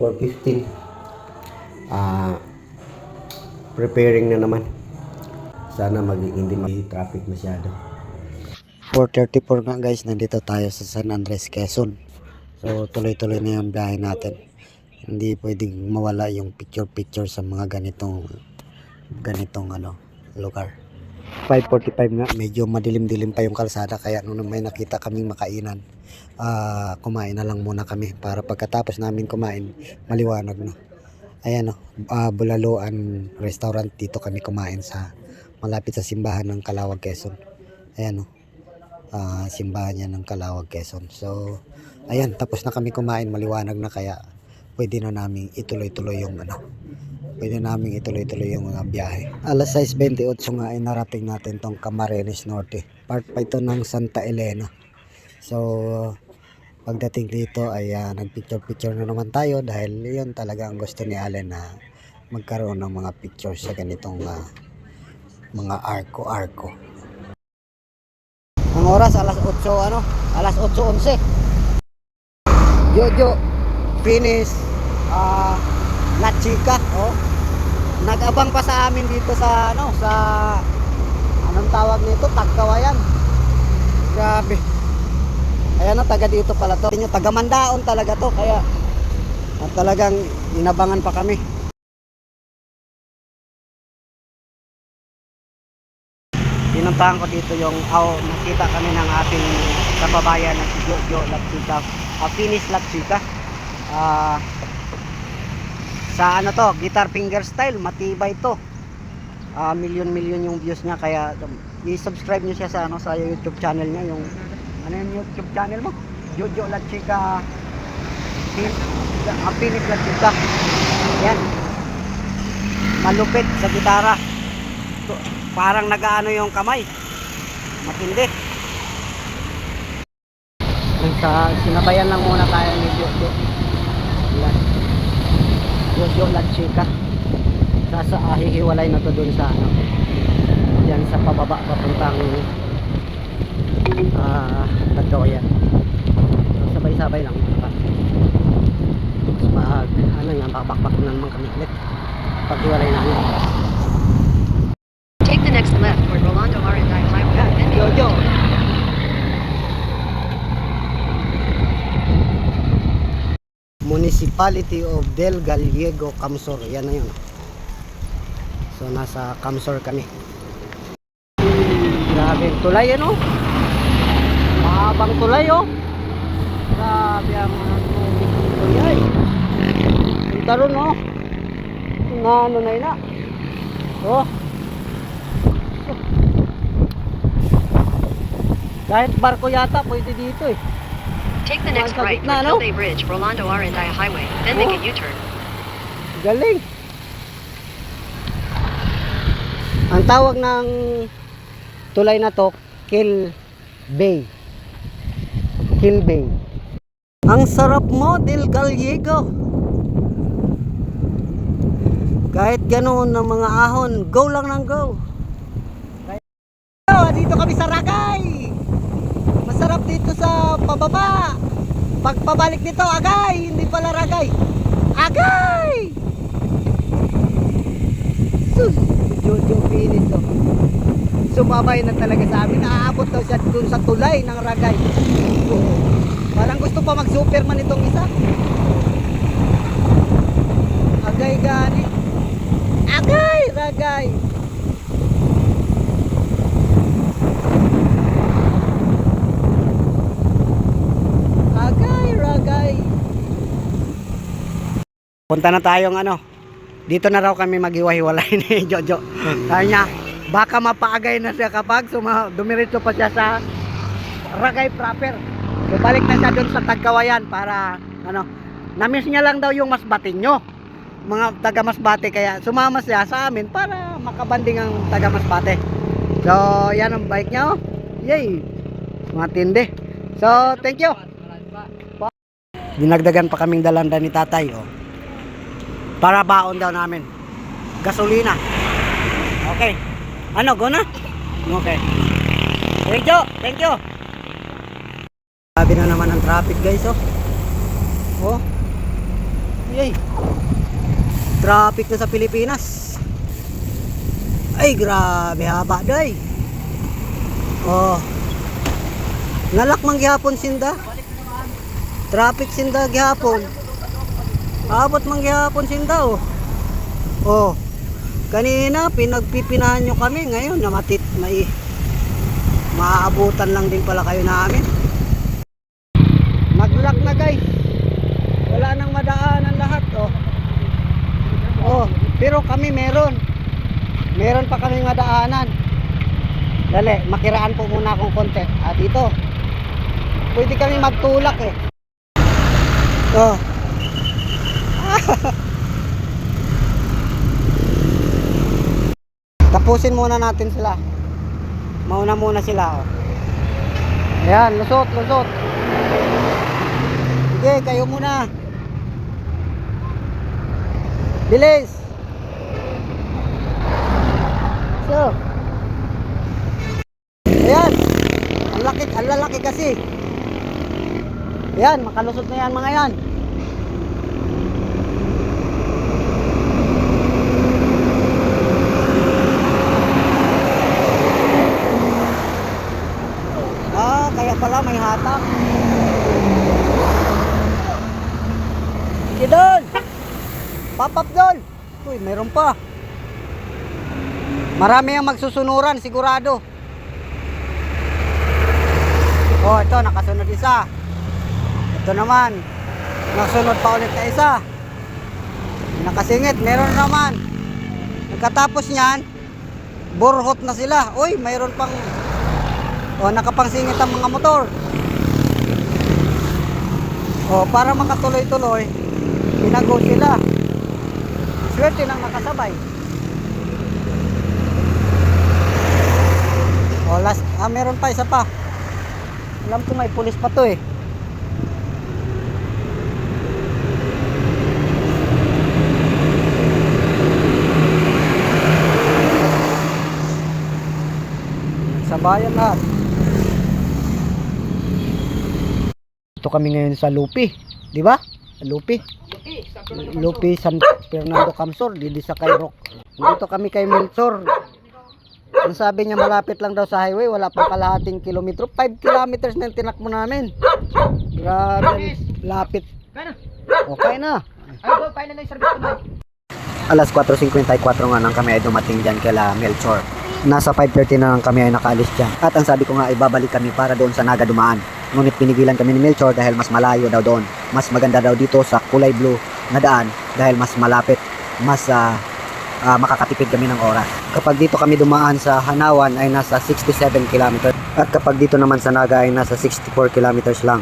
4.15. Ah, preparing na naman. Sana maging hindi mag-traffic masyado. 4.34 nga guys, nandito tayo sa San Andres, Quezon. So tuloy-tuloy na yung biyahe natin. Hindi pwedeng mawala yung picture-picture sa mga ganitong ganitong ano lugar. 5.45 nga, medyo madilim-dilim pa yung kalsada kaya nung may nakita kaming makainan, ah kumain na lang muna kami para pagkatapos namin kumain, maliwanag na. Ayan o, ah, Bulaluan Restaurant, dito kami kumain sa malapit sa simbahan ng Kalawag, Quezon. Ayan o, ah, simbahan yan ng Kalawag, Quezon. So, ayan, tapos na kami kumain, maliwanag na kaya pwede na namin ituloy-tuloy yung ano, pwede namin ituloy-tuloy yung mga biyahe. Alas 6.28 nga ay narating natin tong Camarines Norte. Part pa ito ng Santa Elena. So, pagdating dito ay ah, nagpicture-picture na naman tayo dahil yun talaga ang gusto ni Allen na magkaroon ng mga pictures sa ganitong ah, mga arko-arko. Ang oras alas 8 ano? Alas 8:11. Jojo finish ah La Chica, oh. Nag-abang pa sa amin dito sa ano, sa anong tawag nito, Tagkawayan. Grabe. Ayan na, taga dito pala to. Inyo, taga Mandaon talaga to, kaya at talagang inabangan pa kami. Pinuntahan ko dito yung, oh, nakita kami ng ating kababayan na si Jojo Latsika, uh, Finish Latsika. Ah, sa ano to, guitar finger style, matibay to. Ah, million-million yung views niya kaya um, i-subscribe niyo siya sa ano sa YouTube channel niya, yung ano yung YouTube channel mo? Jojo La Chica ah, Pinis La Chica. Yan. Malupit sa gitara. To, parang nagaano yung kamay. Matindi. Sa sinabayan lang muna tayo ni Jojo. Yan. Jojo La Chica. Sa sa ah, hihiwalay na to dun sa ano. Diyan sa pababa papuntang ah Tagkawayan. So, sabay-sabay lang. Tapos pag ano nga bakbak na naman kami ulit. Paghiwalay namin. Take the next left toward Rolando Arendai Highway, Yan, then make Jojo. Municipality of Del Gallego, Camsor. Yan na yun. So, nasa Camsor kami. Grabe, tulay yan oh. Mahabang tulay oh. Grabe ang mga tubig dito yan. Ang taron oh. Nga ano na yun ah. Oh. Kahit barko yata pwede dito eh. Take the next right toward Bay Bridge, Rolando Arendai Highway, then make Oh. a U-turn. Galing. Ang tawag ng tulay na to, Kill Bay. Kill Bay. Ang sarap mo, Del Gallego. Kahit ganoon ng mga ahon, go lang ng go. Dito kami sa Ragay. Masarap dito sa pababa. Pagpabalik nito, agay. Hindi pala Ragay. Agay! Sus! Jojo Pinis oh. Sumabay na talaga sa amin. Naaabot daw siya dun sa tulay ng Ragay. Oo. Parang gusto pa mag-superman itong isa. Agay gani. Agay! Ragay! Ragay! Ragay! Punta na tayong ano. Dito na raw kami maghiwa-hiwalay ni Jojo. Sabi niya, baka mapaagay na siya kapag suma, dumiretso pa siya sa Ragay proper. So balik na siya doon sa Tagkawayan para ano, namiss niya lang daw yung Masbate nyo. Mga taga Masbate kaya sumama siya sa amin para makabanding ang taga Masbate. So yan ang bike niya oh. Yay! Matindi. So thank you. Dinagdagan pa kaming dalanda ni tatay oh. Para baon daw namin. Gasolina. Okay. Ano, go na? Okay. Thank you. Thank you. Sabi na naman ang traffic guys oh. Oh. ay. Traffic na sa Pilipinas. Ay, grabe haba day. Oh. Nalak man gihapon sinda. Traffic sinda gihapon. Abot man gihapon sinda oh. Oh. Kanina pinagpipinahan nyo kami ngayon namatit may maaabutan lang din pala kayo namin. Na guys. Wala nang madaanan lahat oh. Oh, pero kami meron. Meron pa kami madaanan. Dali, makiraan po muna akong konti. At ito. Pwede kami magtulak eh. Oh. Tapusin muna natin sila. Mauna muna sila oh. Ayan, lusot, lusot. Sige, kayo muna. Bilis. So. Ayan. Ang laki, ang lalaki kasi. Ayan, makalusot na yan mga yan. Ah, kaya pala may hatak. Sige doon. Papap doon. Uy, meron pa. Marami ang magsusunuran, sigurado. Oh, ito, nakasunod isa. Ito naman. Nasunod pa ulit na isa. Nakasingit, meron naman. Pagkatapos niyan, burhot na sila. Uy, mayroon pang o, nakapangsingit ang mga motor. O, para makatuloy-tuloy, pinago sila. Swerte nang nakasabay. O, last, ah, meron pa, isa pa. Alam ko may pulis pa to eh. Sa bayan lahat. Ito kami ngayon sa Lupi, di ba? Lupi. Lupi San Fernando Camsor, dito sa Cairo. Dito kami kay Melchor. Ang sabi niya malapit lang daw sa highway, wala pang kalahating kilometro. 5 kilometers na yung tinakbo namin. Grabe, lapit. Okay na. Alas 4.54 nga nang kami ay dumating dyan kala Melchor. Nasa 5.30 na lang kami ay nakaalis dyan. At ang sabi ko nga ay babalik kami para doon sa Naga dumaan. Ngunit pinigilan kami ni Melchor dahil mas malayo daw doon. Mas maganda daw dito sa kulay blue na daan dahil mas malapit. Mas ah, ah, makakatipid kami ng oras. Kapag dito kami dumaan sa Hanawan ay nasa 67 km. At kapag dito naman sa Naga ay nasa 64 kilometers lang.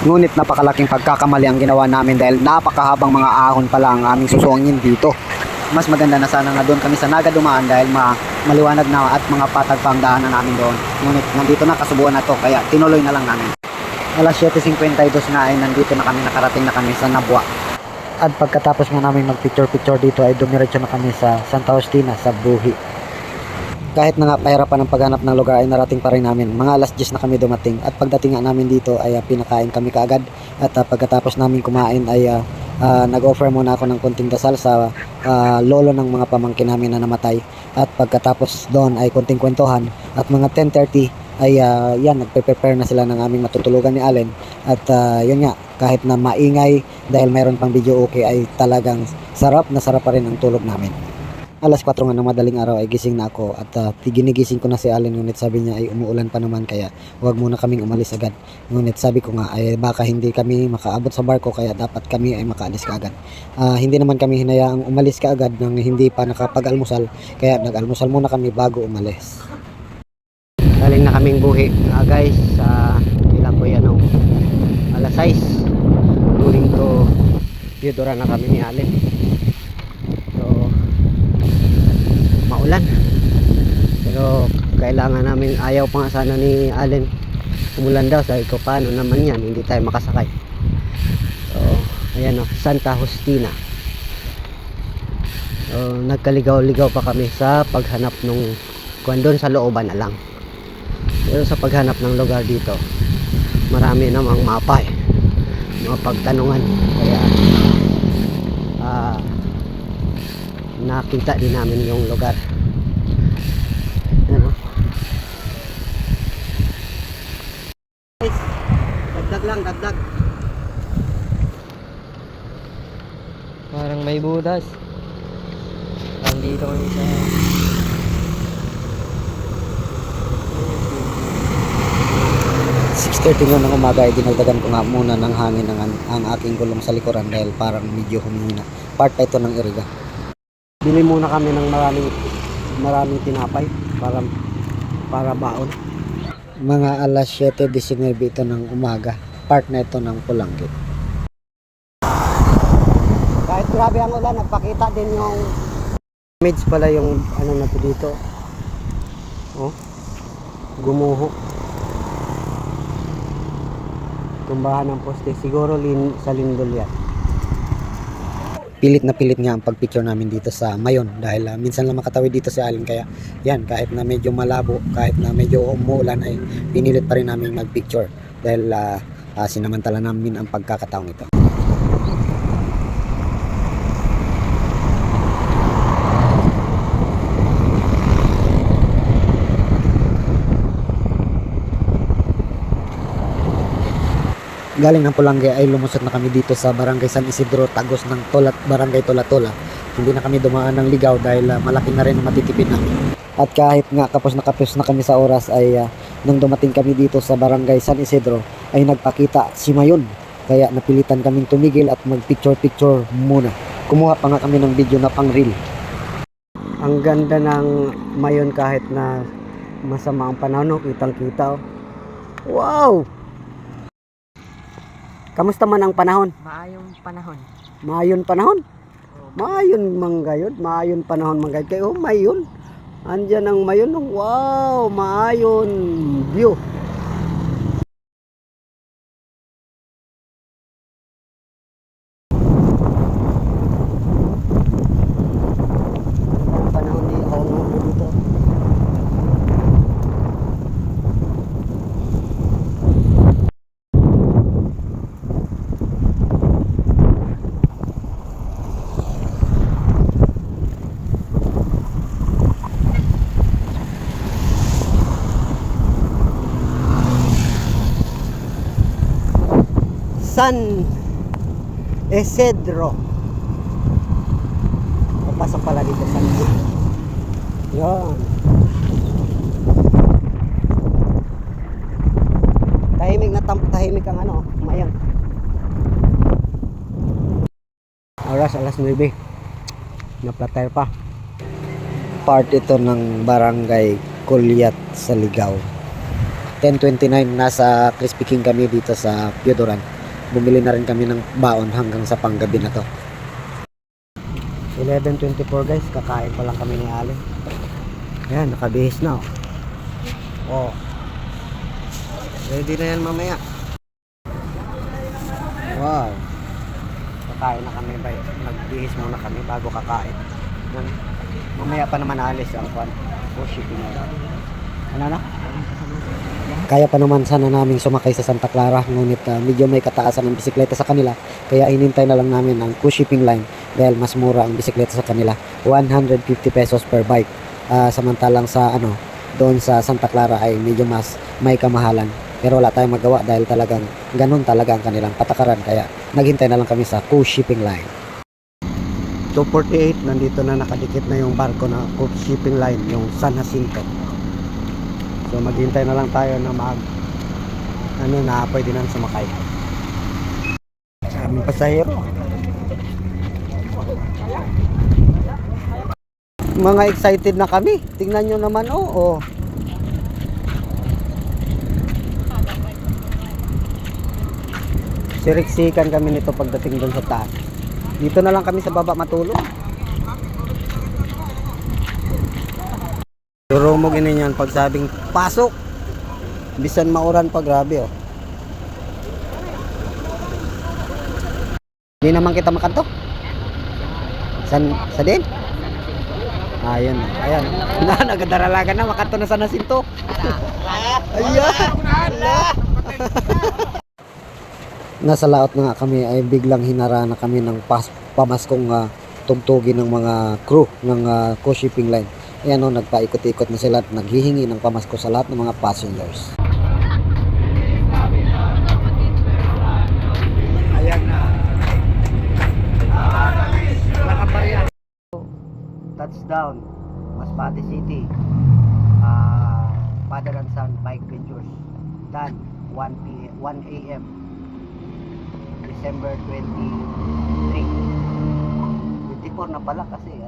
Ngunit napakalaking pagkakamali ang ginawa namin dahil napakahabang mga ahon pala ang aming susungin dito. Mas maganda na sana na doon kami sa Naga dumaan dahil ma maliwanag na at mga patag pa ang daanan namin doon. Ngunit nandito na kasubuan na to kaya tinuloy na lang namin. Alas 7.52 nga ay nandito na kami nakarating na kami sa Nabwa. At pagkatapos nga namin mag-picture-picture dito ay dumiretso na kami sa Santa Justina sa Buhi. Kahit na nga pahirapan ng paghanap ng lugar ay narating pa rin namin. Mga alas 10 na kami dumating at pagdating nga namin dito ay ah, pinakain kami kaagad at ah, pagkatapos namin kumain ay ah, ah, nag-offer muna ako ng konting dasal sa ah, lolo ng mga pamangkin namin na namatay at pagkatapos doon ay konting kwentuhan at mga 10.30 ay ah, yan nagpe-prepare na sila ng aming matutulugan ni Allen. At ah, yun nga kahit na maingay dahil mayroon pang video okay ay talagang sarap na sarap pa rin ang tulog namin. Alas 4 nga ng madaling araw ay gising na ako at uh, ginigising ko na si Allen ngunit sabi niya ay umuulan pa naman kaya huwag muna kaming umalis agad. Ngunit sabi ko nga ay baka hindi kami makaabot sa barko kaya dapat kami ay makaalis kaagad Ah, hindi naman kami hinayaang umalis kaagad nang hindi pa nakapag-almusal kaya nag-almusal muna kami bago umalis galing na kaming buhi. Ah, guys sa ilang ko yan alas 6 during to Theodora na kami ni Allen so maulan. Pero kailangan namin ayaw pa nga sana ni Allen umulan daw. Sabi ko paano naman yan? Hindi tayo makasakay. So ayan o Santa Justina. So nagkaligaw-ligaw pa kami sa paghanap nung kung doon sa looban na lang pero sa paghanap ng lugar dito marami namang mapa eh mga pagtanungan kaya Kita din namin yung lugar. Ano? Guys, dagdag lang, dagdag. Parang may butas. Nandito kami sa... 6.30 nga ng umaga ay dinagdagan ko nga muna ng hangin ang, ang aking gulong sa likuran dahil parang medyo humihina. Part pa ito ng iriga. Bili muna kami ng maraming maraming tinapay para para baon. Mga alas 7.19 ito ng umaga. Part na ito ng Pulanggit. Kahit grabe ang ulan, nagpakita din yung damage pala yung ano na to dito. Oh. Gumuho. Tumbahan ng poste. Siguro lin, sa lindol yan. Pilit na pilit nga ang pagpicture namin dito sa Mayon dahil ah, minsan lang makatawid dito si Alin kaya yan kahit na medyo malabo kahit na medyo umuulan ay pinilit pa rin namin magpicture dahil ah, ah, sinamantala namin ang pagkakataong ito. Galing ng Pulangge ay lumusot na kami dito sa Barangay San Isidro, Tagos ng Tolat, Barangay Tola-Tola. Hindi na kami dumaan ng ligaw dahil ah, malaki na rin ang matitipid namin. At kahit nga kapos na kapos na kami sa oras ay ah, nung dumating kami dito sa Barangay San Isidro ay nagpakita si Mayon. Kaya napilitan kaming tumigil at mag-picture-picture muna. Kumuha pa nga kami ng video na pang reel. Ang ganda ng Mayon kahit na masama ang panahon, kitang-kita. oh. Wow! Kamusta man ang panahon? Maayong panahon. Maayon panahon? Maayon manggayod, maayon panahon manggayod. Kaya oh, mayon. Andyan ang mayon. oh. Wow, maayon view. Ang panahon ni ako dito. San Isidro. Papasok pala dito San Isidro. Yan. Tahimik na tam tahimik ang ano, mayan. Oras alas 9. Naplatay pa. Part ito ng barangay Kulyat sa Ligaw. 10.29 nasa Crispy King kami dito sa Piodoran. Bumili na rin kami ng baon hanggang sa panggabi na to. 11.24 guys, kakain pa lang kami ni Ali. Ayan, nakabihis na oh. Oh. Ready na yan mamaya. Wow. Kakain na kami, bay. Nagbihis muna kami bago kakain. Yan. Mamaya pa naman alis ang kwan. Oh, lang. Ano na? Kaya pa naman sana namin sumakay sa Santa Clara ngunit ah, medyo may kataasan ng bisikleta sa kanila kaya inintay na lang namin ang cruise shipping line dahil mas mura ang bisikleta sa kanila 150 pesos per bike. Ah, samantalang sa ano doon sa Santa Clara ay medyo mas may kamahalan pero wala tayong magawa dahil talagang ganun talaga ang kanilang patakaran kaya naghintay na lang kami sa cruise shipping line. 248 nandito na nakadikit na yung barko na cruise shipping line yung San Jacinto So maghintay na lang tayo na mag ano na pwede nang sumakay. Aming pasahero. Mga excited na kami. Tingnan nyo naman oh. oh. Siriksikan kami nito pagdating doon sa taas. Dito na lang kami sa baba matulog. Mo ganyan yan pag sabing pasok. Bisan mauran pa grabe oh. Hindi naman kita makanto. San sa din? Ayun, ayan. Na nagadaralagan na makanto na sa nasinto. Ayan. Nasa laot na nga kami ay biglang hinara na kami ng pas pamaskong ah, tugtugin ng mga crew ng ah, cruise shipping line. Ayan o, nagpaikot-ikot na sila at naghihingi ng pamasko sa lahat ng mga passengers. Ayan na. Touchdown, Masbate City. Ah, Father and Son Bike Ventures. Done 1 p 1 a.m. December 23. 24 na pala kasi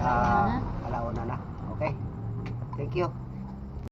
na eh. Ah, alauna na. Okay. Thank you.